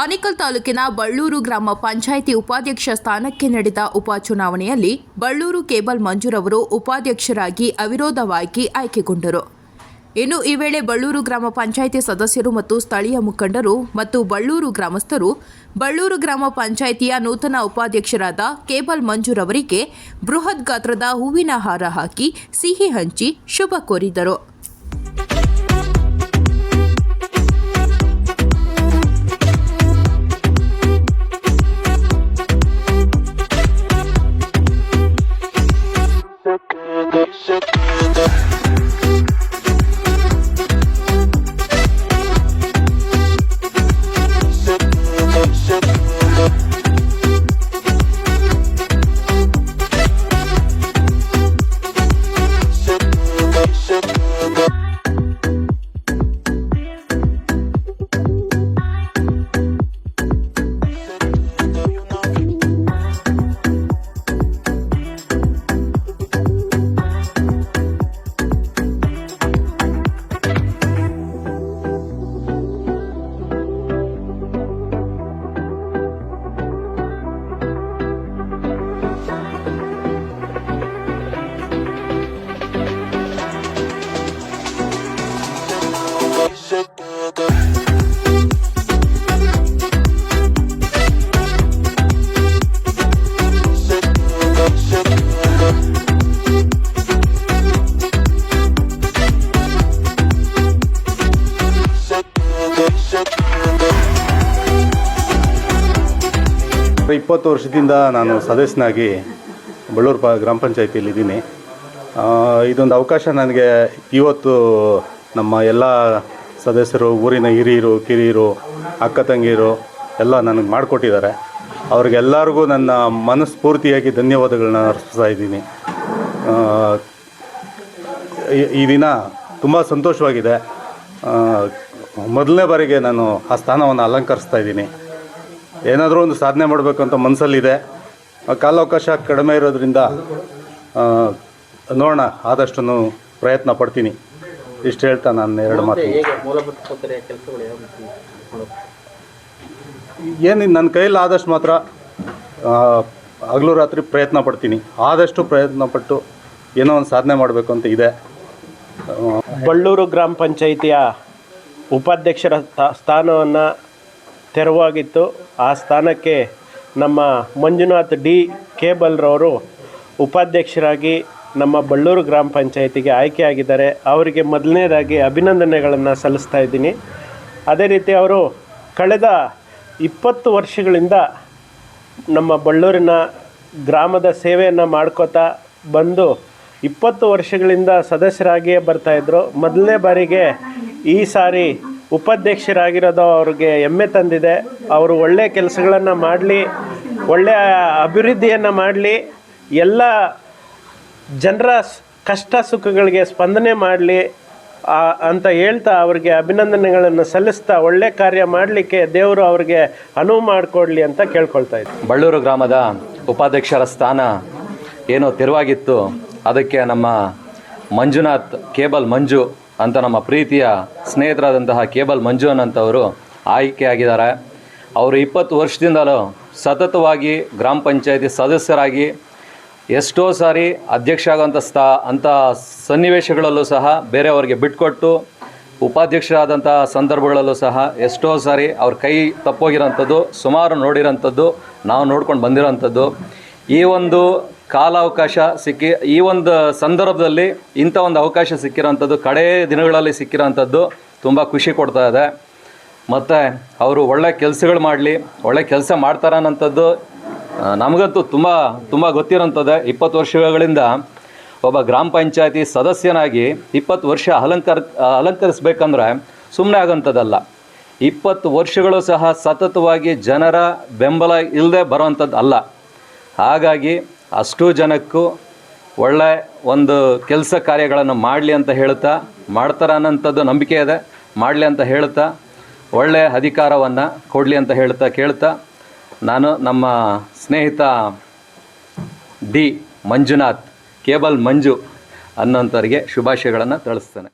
ಆನೇಕಲ್ ತಾಲೂಕಿನ ಬಳ್ಳೂರು ಗ್ರಾಮ ಪಂಚಾಯಿತಿ ಉಪಾಧ್ಯಕ್ಷ ಸ್ಥಾನಕ್ಕೆ ನಡೆದ ಉಪಚುನಾವಣೆಯಲ್ಲಿ ಬಳ್ಳೂರು ಕೇಬಲ್ ಮಂಜುರವರು ಉಪಾಧ್ಯಕ್ಷರಾಗಿ ಅವಿರೋಧವಾಗಿ ಆಯ್ಕೆಗೊಂಡರು. ಇನ್ನು ಈ ವೇಳೆ ಬಳ್ಳೂರು ಗ್ರಾಮ ಪಂಚಾಯಿತಿ ಸದಸ್ಯರು ಮತ್ತು ಸ್ಥಳೀಯ ಮುಖಂಡರು ಮತ್ತು ಬಳ್ಳೂರು ಗ್ರಾಮಸ್ಥರು, ಬಳ್ಳೂರು ಗ್ರಾಮ ಪಂಚಾಯಿತಿಯ ನೂತನ ಉಪಾಧ್ಯಕ್ಷರಾದ ಕೇಬಲ್ ಮಂಜುರವರಿಗೆ ಬೃಹತ್ ಗಾತ್ರದ ಹೂವಿನ ಹಾರ ಹಾಕಿ ಸಿಹಿ ಹಂಚಿ ಶುಭ ಕೋರಿದರು. Candy, candy, candy. ಇಪ್ಪತ್ತು ವರ್ಷದಿಂದ ನಾನು ಸದಸ್ಯನಾಗಿ ಬಳ್ಳೂರು ಪ ಗ್ರಾಮ ಪಂಚಾಯತಿಯಲ್ಲಿದ್ದೀನಿ. ಇದೊಂದು ಅವಕಾಶ ನನಗೆ ಇವತ್ತು ನಮ್ಮ ಎಲ್ಲ ಸದಸ್ಯರು, ಊರಿನ ಹಿರಿಯರು, ಕಿರಿಯರು, ಅಕ್ಕ ತಂಗಿಯರು ಎಲ್ಲ ನನಗೆ ಮಾಡಿಕೊಟ್ಟಿದ್ದಾರೆ. ಅವ್ರಿಗೆಲ್ಲರಿಗೂ ನನ್ನ ಮನಸ್ಫೂರ್ತಿಯಾಗಿ ಧನ್ಯವಾದಗಳನ್ನ ಅರ್ಪಿಸ್ತಾ ಇದ್ದೀನಿ. ಈ- ದಿನ ತುಂಬ ಸಂತೋಷವಾಗಿದೆ. ಮೊದಲನೇ ಬಾರಿಗೆ ನಾನು ಆ ಸ್ಥಾನವನ್ನು ಅಲಂಕರಿಸ್ತಾ ಇದ್ದೀನಿ. ಏನಾದರೂ ಒಂದು ಸಾಧನೆ ಮಾಡಬೇಕಂತ ಮನಸ್ಸಲ್ಲಿದೆ ಕಾಲಾವಕಾಶ ಕಡಿಮೆ ಇರೋದ್ರಿಂದ ಆ, ನೋಡೋಣ ಆದಷ್ಟು ಪ್ರಯತ್ನ ಪಡ್ತೀನಿ. ಇಷ್ಟು ಹೇಳ್ತಾ ನಾನು ಎರಡು ಮಾತು? ಏನು ನನ್ನ ಕೈಯಲ್ಲಿ ಆದಷ್ಟು ಮಾತ್ರ ಆ, ಹಗಲು ರಾತ್ರಿ ಪ್ರಯತ್ನ ಪಡ್ತೀನಿ. ಆದಷ್ಟು ಪ್ರಯತ್ನ ಪಟ್ಟು ಏನೋ ಒಂದು ಸಾಧನೆ ಮಾಡಬೇಕು ಅಂತ ಇದೆ. ಬಳ್ಳೂರು ಗ್ರಾಮ ಪಂಚಾಯಿತಿಯ ಉಪಾಧ್ಯಕ್ಷರ ಸ್ಥಾನವನ್ನು ತೆರವಾಗಿತ್ತು. ಆ ಸ್ಥಾನಕ್ಕೆ ನಮ್ಮ ಮಂಜುನಾಥ್ ಡಿ ಕೇಬಲ್ರವರು ಉಪಾಧ್ಯಕ್ಷರಾಗಿ ನಮ್ಮ ಬಳ್ಳೂರು ಗ್ರಾಮ ಪಂಚಾಯಿತಿಗೆ ಆಯ್ಕೆಯಾಗಿದ್ದಾರೆ. ಅವರಿಗೆ ಮೊದಲನೇದಾಗಿ ಅಭಿನಂದನೆಗಳನ್ನು ಸಲ್ಲಿಸ್ತಾ ಇದ್ದೀನಿ. ಅದೇ ರೀತಿ ಅವರು ಕಳೆದ ಇಪ್ಪತ್ತು ವರ್ಷಗಳಿಂದ ನಮ್ಮ ಬಳ್ಳೂರಿನ ಗ್ರಾಮದ ಸೇವೆಯನ್ನು ಮಾಡ್ಕೋತಾ ಬಂದು ಇಪ್ಪತ್ತು ವರ್ಷಗಳಿಂದ ಸದಸ್ಯರಾಗಿಯೇ ಬರ್ತಾಯಿದ್ರು ಮೊದಲನೇ ಬಾರಿಗೆ ಈ ಸಾರಿ ಉಪಾಧ್ಯಕ್ಷರಾಗಿರೋದು ಅವ್ರಿಗೆ ಹೆಮ್ಮೆ ತಂದಿದೆ. ಅವರು ಒಳ್ಳೆಯ ಕೆಲಸಗಳನ್ನು ಮಾಡಲಿ ಒಳ್ಳೆಯ ಅಭಿವೃದ್ಧಿಯನ್ನು ಮಾಡಲಿ, ಎಲ್ಲ ಜನರ ಕಷ್ಟ ಸುಖಗಳಿಗೆ ಸ್ಪಂದನೆ ಮಾಡಲಿ ಅಂತ ಹೇಳ್ತಾ ಅವ್ರಿಗೆ ಅಭಿನಂದನೆಗಳನ್ನು ಸಲ್ಲಿಸ್ತಾ ಒಳ್ಳೆ ಕಾರ್ಯ ಮಾಡಲಿಕ್ಕೆ ದೇವರು ಅವ್ರಿಗೆ ಅನುವು ಮಾಡಿಕೊಡ್ಲಿ ಅಂತ ಕೇಳ್ಕೊಳ್ತಾ ಇದ್ದೆ. ಬಳ್ಳೂರು ಗ್ರಾಮದ ಉಪಾಧ್ಯಕ್ಷರ ಸ್ಥಾನ ಏನೋ ತೆರವಾಗಿತ್ತು. ಅದಕ್ಕೆ ನಮ್ಮ ಮಂಜುನಾಥ್, ಕೇಬಲ್ ಮಂಜು ಅಂತ ನಮ್ಮ ಪ್ರೀತಿಯ ಸ್ನೇಹಿತರಾದಂತಹ ಕೇಬಲ್ ಮಂಜು ಅಂತವರು ಆಯ್ಕೆಯಾಗಿದ್ದಾರೆ. ಅವರು ಇಪ್ಪತ್ತು ವರ್ಷದಿಂದಲೂ ಸತತವಾಗಿ ಗ್ರಾಮ ಪಂಚಾಯತಿ ಸದಸ್ಯರಾಗಿ ಎಷ್ಟೋ ಸಾರಿ ಅಧ್ಯಕ್ಷ ಆಗೋಂಥ ಸ್ಥಾ, ಅಂಥ ಸನ್ನಿವೇಶಗಳಲ್ಲೂ ಸಹ ಬೇರೆಯವರಿಗೆ ಬಿಟ್ಕೊಟ್ಟು ಉಪಾಧ್ಯಕ್ಷರಾದಂಥ ಸಂದರ್ಭಗಳಲ್ಲೂ ಸಹ ಎಷ್ಟೋ ಸಾರಿ ಅವ್ರ ಕೈ ತಪ್ಪೋಗಿರೋಂಥದ್ದು, ಸುಮಾರು ನೋಡಿರೋಂಥದ್ದು, ನಾವು ನೋಡ್ಕೊಂಡು ಬಂದಿರೋಂಥದ್ದು. ಈ ಒಂದು ಕಾಲಾವಕಾಶ ಸಿಕ್ಕಿ ಈ ಒಂದು ಸಂದರ್ಭದಲ್ಲಿ ಇಂಥ ಒಂದು ಅವಕಾಶ ಸಿಕ್ಕಿರೋಂಥದ್ದು, ಕಡೇ ದಿನಗಳಲ್ಲಿ ಸಿಕ್ಕಿರೋಂಥದ್ದು ತುಂಬ ಖುಷಿ ಕೊಡ್ತಾ ಇದೆ. ಮತ್ತು ಅವರು ಒಳ್ಳೆ ಕೆಲಸಗಳು ಮಾಡಲಿ, ಒಳ್ಳೆ ಕೆಲಸ ಮಾಡ್ತಾರ ಅನ್ನೋಂಥದ್ದು ನಮಗಂತೂ ತುಂಬ ತುಂಬ ಗೊತ್ತಿರೋಂಥದ್ದೇ. ಇಪ್ಪತ್ತು ವರ್ಷಗಳಿಂದ ಒಬ್ಬ ಗ್ರಾಮ ಪಂಚಾಯತಿ ಸದಸ್ಯನಾಗಿ ಇಪ್ಪತ್ತು ವರ್ಷ ಅಲಂಕಾರ, ಅಲಂಕರಿಸ್ಬೇಕಂದ್ರೆ ಸುಮ್ಮನೆ ಆಗೋಂಥದ್ದಲ್ಲ. ಇಪ್ಪತ್ತು ವರ್ಷಗಳು ಸಹ ಸತತವಾಗಿ ಜನರ ಬೆಂಬಲ ಇಲ್ಲದೆ ಬರೋವಂಥದ್ದು ಅಲ್ಲ ಹಾಗಾಗಿ ಅಷ್ಟು ಜನಕ್ಕೂ ಒಳ್ಳೆ ಒಂದು ಕೆಲಸ ಕಾರ್ಯಗಳನ್ನು ಮಾಡಲಿ ಅಂತ ಹೇಳ್ತಾ ಮಾಡ್ತಾರೆ ಅನ್ನೋಂಥದ್ದು ನಂಬಿಕೆ ಇದೆ, ಮಾಡಲಿ ಅಂತ ಹೇಳ್ತಾ ಒಳ್ಳೆಯ ಅಧಿಕಾರವನ್ನು ಕೊಡಲಿ ಅಂತ ಹೇಳ್ತಾ ಕೇಳ್ತಾ ನಾನು ನಮ್ಮ ಸ್ನೇಹಿತ ಡಿ ಮಂಜುನಾಥ್, ಕೇಬಲ್ ಮಂಜು ಅನ್ನೋಂಥವ್ರಿಗೆ ಶುಭಾಶಯಗಳನ್ನು ತಿಳಿಸ್ತೇನೆ.